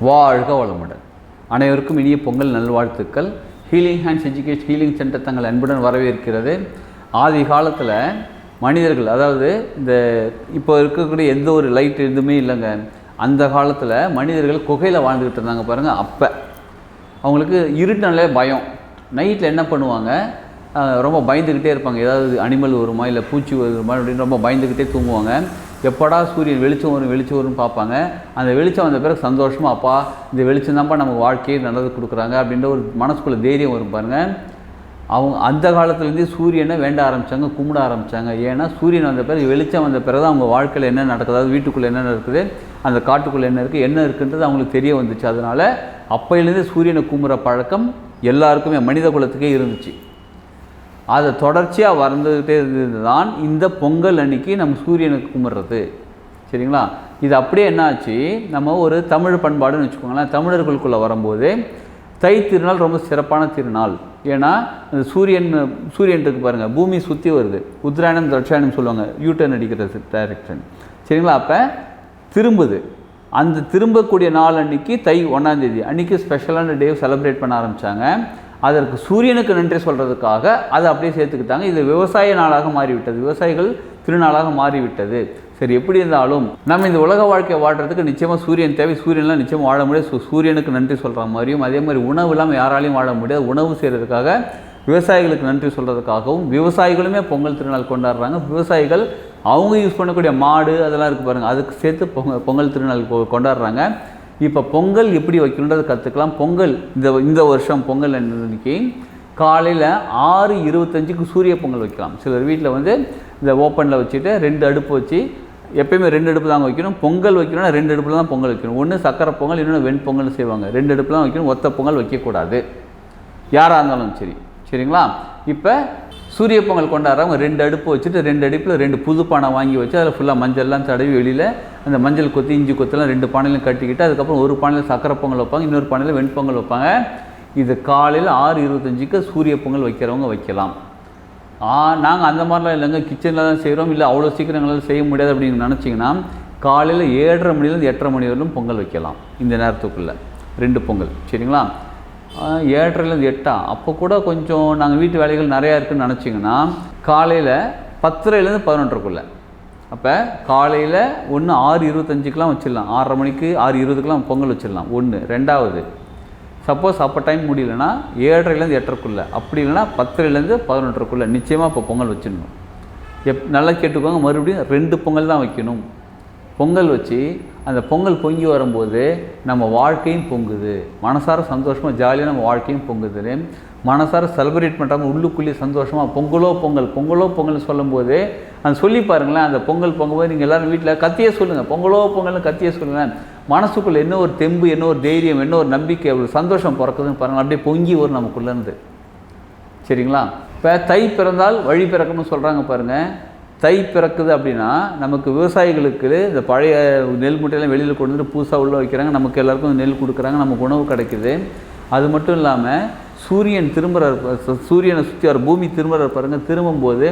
வாழ்க வளமுடன். அனைவருக்கும் இனிய பொங்கல் நல்வாழ்த்துக்கள். Healing hands education healing centre தங்கள் அன்புடன் வரவேற்கிறது. ஆதி காலத்தில் மனிதர்கள் அதாவது இந்த இப்போ இருக்கக்கூடிய எந்த ஒரு லைட் எதுவுமே இல்லைங்க. அந்த காலத்தில் மனிதர்கள் குகையில் வாழ்ந்துக்கிட்டு இருந்தாங்க பாருங்கள் அப்போ. அவங்களுக்கு இருட்டினாலே பயம். நைட்டில் என்ன பண்ணுவாங்க? ரொம்ப பயந்துக்கிட்டே இருப்பாங்க. ஏதாவது அனிமல் வருமா இல்லை பூச்சி வருமா அப்படின்னு ரொம்ப பயந்துக்கிட்டே தூங்குவாங்க. எப்படா சூரியன் வெளிச்சம் வரும் வெளிச்சம் வரும்னு பார்ப்பாங்க. அந்த வெளிச்சம் வந்த பிறகு சந்தோஷமாக அப்பா இந்த வெளிச்சம் தான்ப்பா நமக்கு வாழ்க்கையை நல்லது கொடுக்குறாங்க. அப்படின்ற ஒரு மனசுக்குள்ள தைரியம் வரும் பாருங்கள் அவங்க அந்த காலத்துலேருந்தே சூரியனை வேண்ட ஆரம்பித்தாங்க கும்பிட ஆரம்பித்தாங்க ஏன்னா சூரியன் வந்த பிறகு வெளிச்சம் வந்த பிறகு தான் அவங்க வாழ்க்கையில் என்ன நடக்குது அதாவது வீட்டுக்குள்ளே என்ன நடக்குது அந்த காட்டுக்குள்ளே என்ன இருக்குது என்ன இருக்குன்றது அவங்களுக்கு தெரிய வந்துச்சு. அதனால் அப்போயிலேருந்து சூரியனை கும்புற பழக்கம் எல்லாருக்குமே மனித குலத்துக்கே இருந்துச்சு. அதை தொடர்ச்சியாக வறந்துக்கிட்டே இருந்தது தான் இந்த பொங்கல் அன்னைக்கு நம்ம சூரியனுக்கு கும்பிட்றது. சரிங்களா? இது அப்படியே என்னாச்சு? நம்ம ஒரு தமிழ் பண்பாடுன்னு வச்சுக்கோங்களேன். தமிழர்களுக்குள்ளே வரும்போது தை திருநாள் ரொம்ப சிறப்பான திருநாள். ஏன்னா அந்த சூரியன் சூரியன் இருக்கு பாருங்கள் பூமி சுற்றி வருது. உத்ராயணம் தட்சாயணம் சொல்லுவாங்க. யூட்டர்ன் அடிக்கிறது டைரக்ஷன் சரிங்களா? அப்போ திரும்புது. அந்த திரும்பக்கூடிய நாள் அன்னைக்கு தை ஒன்றாந்தேதி அன்றைக்கி ஸ்பெஷலான டே செலிப்ரேட் பண்ண ஆரம்பித்தாங்க அதற்கு சூரியனுக்கு நன்றி சொல்கிறதுக்காக அதை அப்படியே சேர்த்துக்கிட்டாங்க. இது விவசாய நாளாக மாறிவிட்டது. விவசாயிகள் திருநாளாக மாறிவிட்டது. சரி எப்படி இருந்தாலும் நம்ம இந்த உலக வாழ்க்கையை வாழ்கிறதுக்கு நிச்சயமாக சூரியன் தேவை. சூரியன்லாம் நிச்சயமாக வாழ முடியாது. சூரியனுக்கு நன்றி சொல்கிற மாதிரியும் அதே மாதிரி உணவு இல்லாமல் யாராலையும் வாழ முடியாது. உணவு செய்கிறதுக்காக விவசாயிகளுக்கு நன்றி சொல்கிறதுக்காகவும் விவசாயிகளுமே பொங்கல் திருநாள் கொண்டாடுறாங்க. விவசாயிகள் அவங்க யூஸ் பண்ணக்கூடிய மாடு அதெல்லாம் இருக்குது பாருங்கள் அதுக்கு சேர்த்து பொங்கல் பொங்கல் திருநாள் கொண்டாடுறாங்க. இப்போ பொங்கல் எப்படி வைக்கணுன்றதை கற்றுக்கலாம் பொங்கல் இந்த இந்த வருஷம் பொங்கல் அன்னைக்கு காலையில் ஆறு இருபத்தஞ்சுக்கு சூரிய பொங்கல் வைக்கலாம். சிலர் வீட்டில் வந்து இந்த ஓப்பனில் வச்சுட்டு ரெண்டு அடுப்பு வச்சு எப்பயுமே ரெண்டு அடுப்பு தாங்க வைக்கணும். பொங்கல் வைக்கணும்னா ரெண்டு அடுப்பில் தான் பொங்கல் வைக்கணும். ஒன்று சக்கரை பொங்கல் இன்னொன்று வெண்பொங்கல் செய்வாங்க. ரெண்டு அடுப்பு தான் வைக்கணும். ஒத்த பொங்கல் வைக்கக்கூடாது. யாராக இருந்தாலும் சரி. சரிங்களா? இப்போ சூரிய பொங்கல் கொண்டாடுறவங்க ரெண்டு அடுப்பு வச்சுட்டு ரெண்டு அடுப்பில் ரெண்டு புது பானை வாங்கி வச்சு அதில் ஃபுல்லாக மஞ்சள்லாம் தடவி வெளியில் அந்த மஞ்சள் கொத்தி இஞ்சி கொத்தெல்லாம் ரெண்டு பானையிலும் கட்டிக்கிட்டு அதுக்கப்புறம் ஒரு பானையில் சக்கரை பொங்கல் வைப்பாங்க இன்னொரு பானையில் வெண்பொங்கல் வைப்பாங்க. இது காலையில் ஆறு இருபத்தஞ்சுக்கு சூரிய பொங்கல் வைக்கிறவங்க வைக்கலாம். நாங்கள் அந்த மாதிரிலாம் இல்லைங்க. கிச்சனில் தான் செய்கிறோம் இல்லை அவ்வளோ சீக்கிரம் எங்களால் செய்ய முடியாது அப்படின்னு நினச்சிங்கன்னா காலையில் ஏழரை மணிலேருந்து எட்டரை மணி வரையிலும் பொங்கல் வைக்கலாம். இந்த நேரத்துக்குள்ளே. ரெண்டு பொங்கல். சரிங்களா? ஏழரைலேருந்து எட்டா. அப்போ கூட கொஞ்சம் நாங்கள் வீட்டு வேலைகள் நிறையா இருக்குதுன்னு நினச்சிங்கன்னா காலையில் பத்தரைலேருந்து பதினொன்றரைக்குள்ளே. அப்போ காலையில் ஒன்று ஆறு இருபத்தஞ்சுக்கெலாம் வச்சிடலாம். ஆறரை மணிக்கு ஆறு இருபதுக்கெலாம் பொங்கல் வச்சிடலாம். ஒன்று ரெண்டாவது சப்போஸ் அப்போ டைம் முடியலன்னா ஏழரைலேருந்து எட்டரைக்குள்ளே. அப்படி இல்லைன்னா பத்தரைலேருந்து பதினொன்றரைக்குள்ளே. நிச்சயமாக இப்போ பொங்கல் வச்சிடணும். எப் நல்லா கேட்டுக்கோங்க. மறுபடியும் ரெண்டு பொங்கல் தான் வைக்கணும். பொங்கல் வச்சு அந்த பொங்கல் பொங்கி வரும்போது நம்ம வாழ்க்கையும் பொங்குது. மனசார சந்தோஷமாக ஜாலியாக நம்ம வாழ்க்கையும் பொங்குது மனசார செலிப்ரேட் பண்ணுறாங்க உள்ளுக்குள்ளேயே சந்தோஷமாக பொங்கலோ பொங்கல் பொங்கலோ பொங்கல்னு சொல்லும்போது அந்த சொல்லி பாருங்களேன் அந்த பொங்கல் பொங்கும்போது நீங்கள் எல்லோரும் வீட்டில் கத்தியே சொல்லுங்கள் பொங்கலோ பொங்கல்னு கத்தியே சொல்லுங்கள் மனசுக்குள்ளே என்ன ஒரு தெம்பு என்ன ஒரு தைரியம் என்ன ஒரு நம்பிக்கை ஒரு சந்தோஷம் பிறக்குதுன்னு பாருங்கள் அப்படியே பொங்கி வரும் நமக்குள்ளேருந்து. சரிங்களா? இப்போ தை பிறந்தால் வழி பிறக்கணும்னு சொல்கிறாங்க பாருங்கள் தை பிறக்குது அப்படின்னா நமக்கு விவசாயிகளுக்கு இந்த பழைய நெல் மூட்டையெல்லாம் வெளியில் கொண்டு வந்து புதுசாக உள்ளே வைக்கிறாங்க. நமக்கு எல்லாருக்கும் நெல் கொடுக்குறாங்க. நமக்கு உணவு கிடைக்குது. அது மட்டும் இல்லாமல் சூரியன் திரும்புகிற சூரியனை சுற்றி வர பூமி திரும்புகிற பாருங்கள் திரும்பும்போது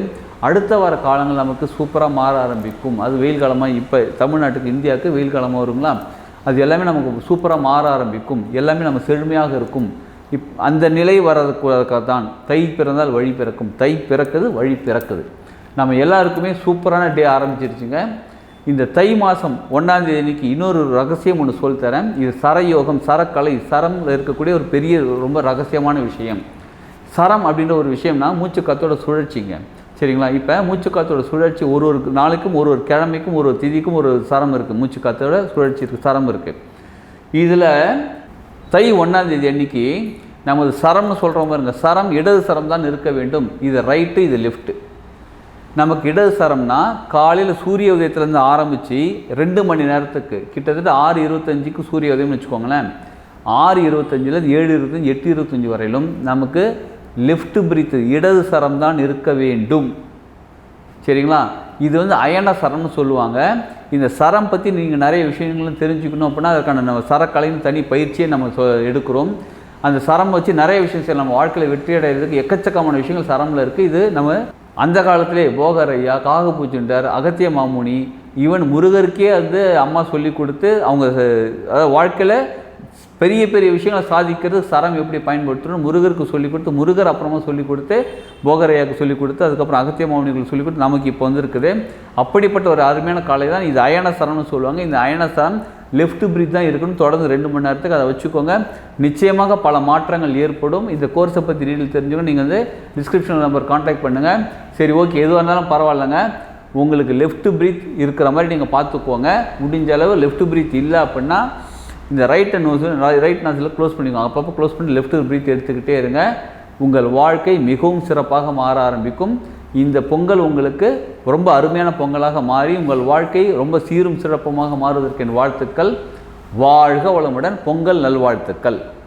அடுத்த வர காலங்கள் நமக்கு சூப்பராக மாற ஆரம்பிக்கும். அது வெயில் காலமாக இப்போ தமிழ்நாட்டுக்கு இந்தியாவுக்கு வெயில் காலமாக வருங்களா? அது எல்லாமே நமக்கு சூப்பராக மாற ஆரம்பிக்கும். எல்லாமே நம்ம செழுமையாக இருக்கும். இப் அந்த நிலை வர்றதுக்காக தான் தை பிறந்தால் வழி பிறக்கும். தை பிறக்குது வழி பிறக்குது. நம்ம எல்லாருக்குமே சூப்பரான டே ஆரம்பிச்சிருச்சுங்க. இந்த தை மாதம் ஒன்றாந்தேதி அன்னைக்கு இன்னொரு ரகசியம் ஒன்று சொல்லித்தரேன் இது சரயோகம் சரக்கலை சரம்ல இருக்கக்கூடிய ஒரு பெரிய ரொம்ப ரகசியமான விஷயம். சரம் அப்படின்ற ஒரு விஷயம்னா மூச்சுக்கத்தோட சுழற்சிங்க. சரிங்களா? இப்போ மூச்சுக்கத்தோட சுழற்சி ஒரு ஒரு நாளைக்கும் ஒரு ஒரு கிழமைக்கும் ஒரு ஒரு திதிக்கும் ஒரு சரம் இருக்குது மூச்சுக்கத்தோட சுழற்சி இருக்குது சரம் இருக்குது இதில் தை ஒன்றாந்தேதி அன்னைக்கு நமது சரம்னு சொல்கிறோம் பாருங்க. சரம் இடது சரம் தான் இருக்க வேண்டும். இது ரைட்டு இது லெஃப்ட்டு நமக்கு இடதுசாரம்னா காலையில் சூரிய உதயத்துலேருந்து ஆரம்பித்து ரெண்டு மணி நேரத்துக்கு கிட்டத்தட்ட ஆறு இருபத்தஞ்சுக்கு சூரிய உதயம்னு வச்சுக்கோங்களேன். ஆறு இருபத்தஞ்சிலேருந்து ஏழு இருபத்தஞ்சி எட்டு இருபத்தஞ்சி வரையிலும் நமக்கு லெஃப்ட் பிரீத்து இடது சரம் தான் இருக்க வேண்டும். சரிங்களா? இது வந்து அயன சரம்னு சொல்லுவாங்க. இந்த சரம் பற்றி நீங்கள் நிறைய விஷயங்களும் தெரிஞ்சுக்கணும் அப்படின்னா அதுக்கான நம்ம சரக்கலைன்னு தனி பயிற்சியை நம்ம சொ எடுக்கிறோம். அந்த சரம் வச்சு நிறைய விஷயம் செய்யலாம். நம்ம வாழ்க்கையில் வெற்றி அடைகிறதுக்கு எக்கச்சக்கமான விஷயங்கள் சரமில் இருக்குது இது நம்ம அந்த காலத்திலே போகரையா ஐயா அகத்திய மாமுனி ஈவன் முருகருக்கே வந்து அம்மா சொல்லி கொடுத்து அவங்க அதாவது வாழ்க்கையில் பெரிய பெரிய விஷயங்களை சாதிக்கிறது சரம் எப்படி பயன்படுத்தணும் முருகருக்கு சொல்லிக் கொடுத்து முருகர் அப்புறமா சொல்லிக் கொடுத்து போகரையாவுக்கு சொல்லிக் கொடுத்து அதுக்கப்புறம் அகத்திய மௌனிகளுக்கு சொல்லிக் கொடுத்து நமக்கு இப்போ வந்திருக்குது. அப்படிப்பட்ட ஒரு அருமையான காலை தான் இது அயன சரம்னு சொல்லுவாங்க. இந்த அயன சரம் லெஃப்ட் பிரிட்ஜ் தான் இருக்கணும். தொடர்ந்து ரெண்டு மணி நேரத்துக்கு அதை வச்சுக்கோங்க. நிச்சயமாக பல மாற்றங்கள் ஏற்படும். இந்த கோர்ஸை பற்றி டீட்டெயில் தெரிஞ்சுக்கணும். நீங்கள் வந்து டிஸ்கிரிப்ஷன் நம்பர் காண்டாக்ட் பண்ணுங்கள் சரி ஓகே எதுவாக இருந்தாலும் பரவாயில்லைங்க. உங்களுக்கு லெஃப்ட் பிரீத் இருக்கிற மாதிரி நீங்கள் பார்த்துக்கோங்க. முடிஞ்ச அளவு லெஃப்ட் பிரீத் இல்லை அப்படின்னா இந்த ரைட் நோஸ் ரைட் நாசில் க்ளோஸ் பண்ணிக்கோங்க. அப்பப்போ க்ளோஸ் பண்ணி லெஃப்ட் பிரீத் எடுத்துக்கிட்டே இருங்க. உங்கள் வாழ்க்கை மிகவும் சிறப்பாக மாற ஆரம்பிக்கும். இந்த பொங்கல் உங்களுக்கு ரொம்ப அருமையான பொங்கலாக மாறி உங்கள் வாழ்க்கை ரொம்ப சீரும் சிறப்புமாக மாறுவதற்கு என் வாழ்த்துக்கள். வாழ்க வளமுடன் பொங்கல் நல்வாழ்த்துக்கள்.